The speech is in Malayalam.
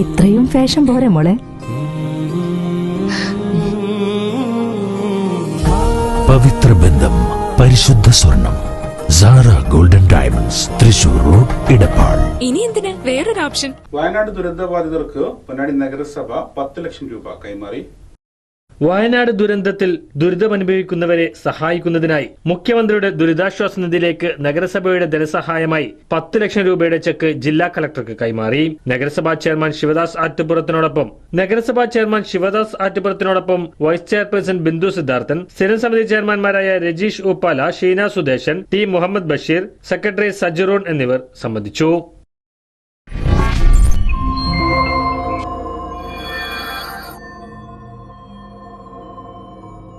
ഇത്രയും ഫാഷൻ പോരെ മോളെ. പവിത്ര ബന്ധം പരിശുദ്ധ സ്വർണം Sara golden diamonds Thrissur road Edappal ഇനി എന്തിനാ? വേറൊരു ഓപ്ഷൻ. വയനാട് ദുരന്തബാധിതർക്ക് പൊന്നാടി നഗരസഭ പത്ത് ലക്ഷം രൂപ കൈമാറി. വയനാട് ദുരന്തത്തിൽ ദുരിതമനുഭവിക്കുന്നവരെ സഹായിക്കുന്നതിനായി മുഖ്യമന്ത്രിയുടെ ദുരിതാശ്വാസ നിധിയിലേക്ക് നഗരസഭയുടെ ധനസഹായമായി പത്ത് ലക്ഷം രൂപയുടെ ചെക്ക് ജില്ലാ കളക്ടർക്ക് കൈമാറി. നഗരസഭാ ചെയർമാൻ ശിവദാസ് ആറ്റുപുറത്തിനോടൊപ്പം നഗരസഭാ ചെയർമാൻ ശിവദാസ് ആറ്റുപുറത്തിനോടൊപ്പം വൈസ് ചെയർപേഴ്സൺ ബിന്ദു സിദ്ധാർത്ഥൻ സ്ഥിരം സമിതി ചെയർമാൻമാരായ രജീഷ് ഉപ്പാല ഷീന സുദേശൻ ടി മുഹമ്മദ് ബഷീർ സെക്രട്ടറി സജിറോൺ എന്നിവർ സംബന്ധിച്ചു.